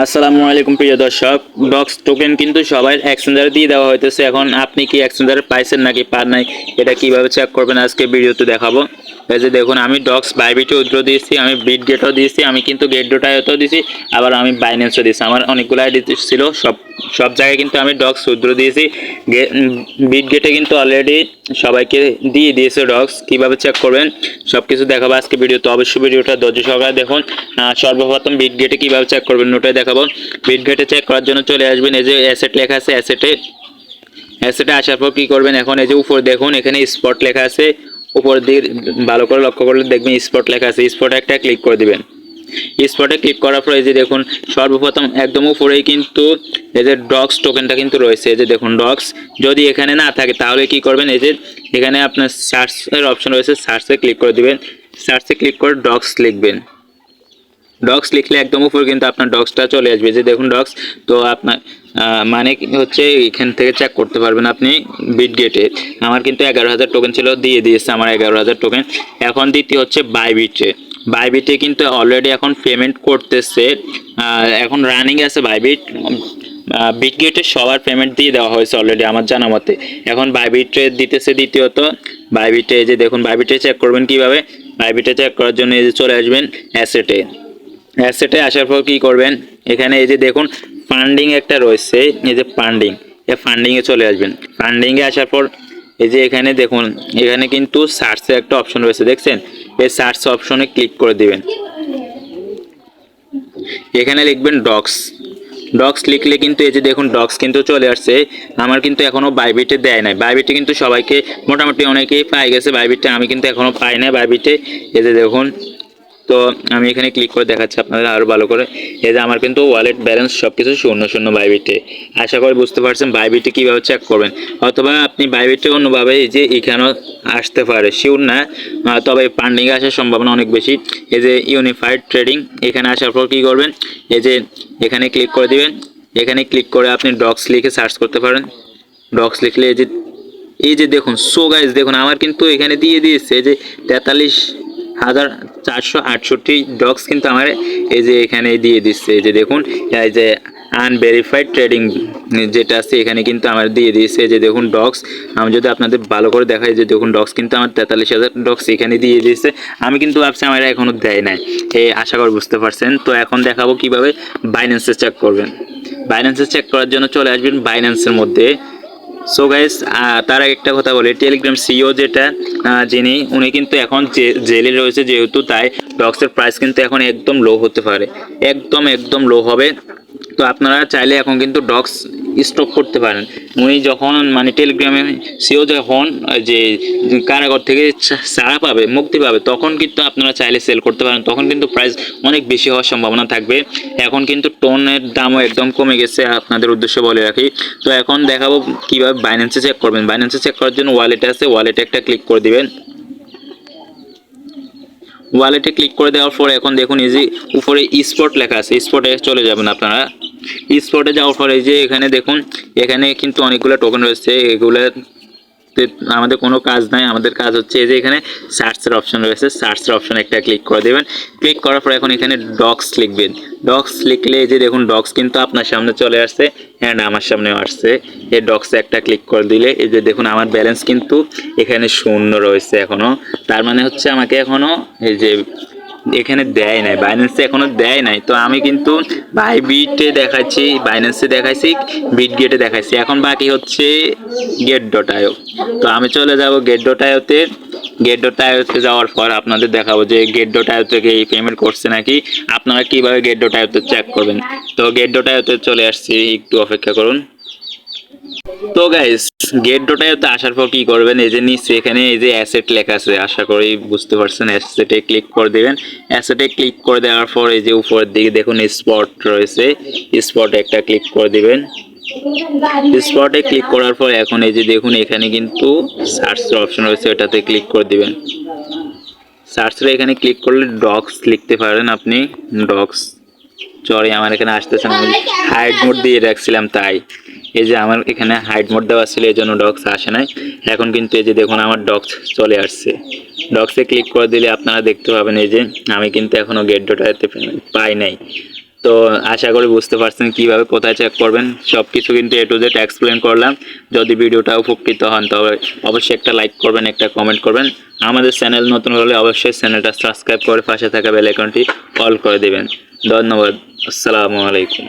আসসালামু আলাইকুম প্রিয় দর্শক ডক্স টোকেন কিন্তু সবাই এক্সচেঞ্জারে দিয়ে দেওয়া হইতেছে। এখন আপনি কি এক্সচেঞ্জারে পাইছেন নাকি পার নাই, এটা কীভাবে চেক করবেন? আজকে ভিডিওতে দেখাবো। এই যে দেখুন, আমি ডক্স বাইবিটে উদ্র দিয়েছি, আমি বিট গেটও দিয়েছি, আমি কিন্তু গেট ডোটায়ও দিয়েছি, আবার আমি বাইন্যান্সও দিয়েছি। আমার অনেকগুলো আইডি ছিল, সব সব জায়গায় কিন্তু আমি ডক্স উদ্র দিয়েছি। বিট গেটে কিন্তু অলরেডি সবাইকে দিয়ে দিয়েছে ডক্স কীভাবে চেক করবেন? সব কিছু দেখাবো আজকে ভিডিওতে। অবশ্যই ভিডিওটা ধৈর্য সহকারে দেখুন। সর্বপ্রথম বিট গেটে কীভাবে চেক করবেন? ওটাই দেখাবো। বিট গেটে চেক করার জন্য চলে আসবেন। এই যে অ্যাসেট লেখা আছে অ্যাসেটে অ্যাসেটে আসার পর কী করবেন? এখন এই যে উপর দেখুন, এখানে স্পট লেখা আছে। উপর দিয়ে ভালো করে লক্ষ্য করলে দেখবেন স্পট লেখা আছে। স্পটে একটা ক্লিক করে দিবেন। স্পটে ক্লিক করার পর যে দেখুন, সর্বপ্রথম একদম উপরেই কিন্তু এই যে ডক্স টোকেনটা কিন্তু রয়েছে। এই যে দেখুন ডক্স যদি এখানে না থাকে তাহলে কি করবেন? এই যে এখানে আপনার সার্চের অপশন রয়েছে সার্চে ক্লিক করে দিবেন। সার্চে ক্লিক করে ডক্স লিখবেন। ডক্স লিখলে একদম উপরে কিন্তু আপনার ডক্সটা চলে আসবে। যে দেখুন ডক্স তো আপনার মানে হচ্ছে এখান থেকে চেক করতে পারবেন আপনি বিট গেটে আমার কিন্তু এগারো হাজার টোকেন ছিল, দিয়ে দিয়েছে আমার এগারো হাজার টোকেন এখন দ্বিতীয় হচ্ছে বাইবিটে বাইবিটে কিন্তু অলরেডি এখন পেমেন্ট করতেছে। এখন রানিং আছে বাইবিট বিট গেটে সবার পেমেন্ট দিয়ে দেওয়া হয়েছে অলরেডি আমার জানা মতে। এখন বাইবিটে দিতেছে দ্বিতীয়ত। বাইবিটে এই যে দেখুন বাইবিটে চেক করবেন কীভাবে? বাইবিটে চেক করার জন্য এই যে চলে আসবেন অ্যাসেটে অ্যাসেটে আসার পর কি করবেন? এখানে এই যে দেখুন ফান্ডিং একটা রয়েছে, এই যে ফান্ডিং এই ফান্ডিংয়ে চলে আসবেন। ফান্ডিংয়ে আসার পর, এই যে এখানে দেখুন, এখানে কিন্তু সার্চে একটা অপশন রয়েছে, দেখছেন? এই সার্চ অপশনে ক্লিক করে দিবেন। এখানে লিখবেন ডক্স ডক্স লিখলে কিন্তু, এই যে দেখুন ডক্স কিন্তু চলে আসছে। আমার কিন্তু এখনও বাইবিটে দেয় নাই। বাইবিটে কিন্তু সবাইকে, মোটামুটি অনেকেই পাই গেছে। বাইবিটে আমি কিন্তু এখনও পাই নাই। বাইবিটে এই যে দেখুন তো আমি এখানে ক্লিক করে দেখাচ্ছি আপনাদের আরও ভালো করে। এই যে আমার কিন্তু ওয়ালেট ব্যালেন্স সব কিছু শূন্য শূন্য বাইবিটে আশা করি বুঝতে পারছেন বাইবিটে কীভাবে চেক করবেন। অথবা আপনি বাইবিটে অন্যভাবে এই যে এখানেও আসতে পারে। শিওর না? তবে পান্ডিংয়ে আসার সম্ভাবনা অনেক বেশি। এই যে ইউনিফাইড ট্রেডিং এখানে আসার পর কী করবেন? এই যে এখানে ক্লিক করে দিবেন। এখানে ক্লিক করে আপনি ডক্স লিখে সার্চ করতে পারেন। ডক্স লিখলে এই যে এই যে দেখুন সো গাইজ দেখুন, আমার কিন্তু এখানে দিয়ে দিয়েছে এই যে তেতাল্লিশ হাজার চারশো আটষট্টি ডগস কিন্তু আমার এই যে এখানে দিয়ে দিচ্ছে। এই যে দেখুন, এই যে আনভেরিফাইড ট্রেডিং যেটা আছে, এখানে কিন্তু আমার দিয়ে দিয়েছে। যে দেখুন ডগস আমি যদি আপনাদের ভালো করে দেখাই যে দেখুন ডগস কিন্তু আমার তেতাল্লিশ হাজার ডগস এখানে দিয়ে দিয়েছে। আমি কিন্তু ভাবছি আমার এখনও দেয় নাই। এই আশা করি বুঝতে পারছেন। তো এখন দেখাবো কীভাবে বাইন্যান্সে চেক করবেন। বাইন্যান্সে চেক করার জন্য চলে আসবেন বাইন্যান্সের মধ্যে। সো গাইস তার একটা কথা বলি। টেলিগ্রাম সিও যেটা আহ, যিনি উনি কিন্তু এখন জেলে রয়েছে যেহেতু তাই ডক্সের প্রাইস কিন্তু এখন একদম লো হতে পারে। একদম একদম লো হবে। তো আপনারা চাইলে এখন কিন্তু ডক্স স্টক করতে পারেন। উনি যখন মানে টেলিগ্রামে সিও যখন যে কারাগার থেকে ছাড়া পাবে, মুক্তি পাবে, তখন কিন্তু আপনারা চাইলে সেল করতে পারেন। তখন কিন্তু প্রাইস অনেক বেশি হওয়ার সম্ভাবনা থাকবে। এখন কিন্তু টোনের দামও একদম কমে গেছে, আপনাদের উদ্দেশ্যে বলে রাখি। তো এখন দেখাবো কীভাবে বাইন্যান্সে চেক করবেন। বাইন্যান্সে চেক করার জন্য ওয়ালেট আছে। ওয়ালেটে একটা ক্লিক করে দিবেন। ওয়ালেটে ক্লিক করে দেওয়ার পরে এখন দেখুন এই যে উপরে স্পট লেখা আছে স্পটে চলে যাবেন আপনারা। স্পটে যাওয়ার পরে যে এখানে দেখুন, এখানে কিন্তু অনেকগুলো টোকেন রয়েছে, এগুলো আমাদের কোনো কাজ নাই, আমাদের কাজ হচ্ছে এই যে এখানে সার্চের অপশন রয়েছে সার্চের অপশন একটা ক্লিক করে দেবেন। ক্লিক করার পর এখন এখানে ডক্স লিখবেন। ডক্স লিখলে এই যে দেখুন ডক্স কিন্তু আপনার সামনে চলে আসছে অ্যান্ড আমার সামনেও আসছে। এই ডক্সে একটা ক্লিক করে দিলে এই যে দেখুন, আমার ব্যালেন্স কিন্তু এখানে শূন্য রয়েছে এখনও। তার মানে হচ্ছে আমাকে এখনও এই যে এখানে দেয় নাই বাইন্যান্সে এখনও দেয় নাই। তো আমি কিন্তু বাই বিটে দেখাচ্ছি বাইন্যান্সে দেখাইছি বিট গেটে দেখাইছি। এখন বাকি হচ্ছে গেট ডট তো আমি চলে যাব গেট ডট আয়োতে গেট ডট যাওয়ার পর আপনাদের দেখাবো যে গেট ডট আয়ো থেকে এই পেমেন্ট করছে নাকি। আপনারা কীভাবে গেট ডট চেক করবেন। তো গেট ডট চলে আসছি, একটু অপেক্ষা করুন। তো গাইস গেট ডোটাতে আসার পর কি করবেন? এই যে নিচে এখানে এই যে অ্যাসেট লেখা আছে, আশা করি বুঝতে পারছেন অ্যাসেটে ক্লিক করে দেবেন। অ্যাসেটে ক্লিক করে দেওয়ার পর এই যে উপরের দিকে দেখুন স্পট রয়েছে স্পটে একটা ক্লিক করে দিবেন। স্পটে ক্লিক করার পর এখন এই যে দেখুন, এখানে কিন্তু সার্চ অপশন রয়েছে, ওটাতে ক্লিক করে দিবেন। সার্চে এখানে ক্লিক করলে ডক্স লিখতে পারেন আপনি। ডক্স সরি আমার এখানে আসতেছে না, আমি হাইড মোড দিয়ে রাখছিলাম, তাই। এই যে আমার এখানে হাইট মোড দেওয়া ছিল, এই জন্য ডক্স আসে নাই। এখন কিন্তু এই যে দেখুন আমার ডক্স চলে আসছে। ডক্সে ক্লিক করে দিলে আপনারা দেখতে পাবেন এই যে আমি কিন্তু এখনও গেট ডোটাতে পাই নাই। তো আশা করি বুঝতে পারছেন কীভাবে কোথায় চেক করবেন। সব কিছু কিন্তু এ টু জেড এক্সপ্লেন করলাম। যদি ভিডিওটা উপকৃত হন, তবে অবশ্যই একটা লাইক করবেন, একটা কমেন্ট করবেন। আমাদের চ্যানেল নতুন হলে অবশ্যই চ্যানেলটা সাবস্ক্রাইব করে পাশে থাকা বেল আইকনটি অল করে দেবেন। ধন্যবাদ। আসসালামু আলাইকুম।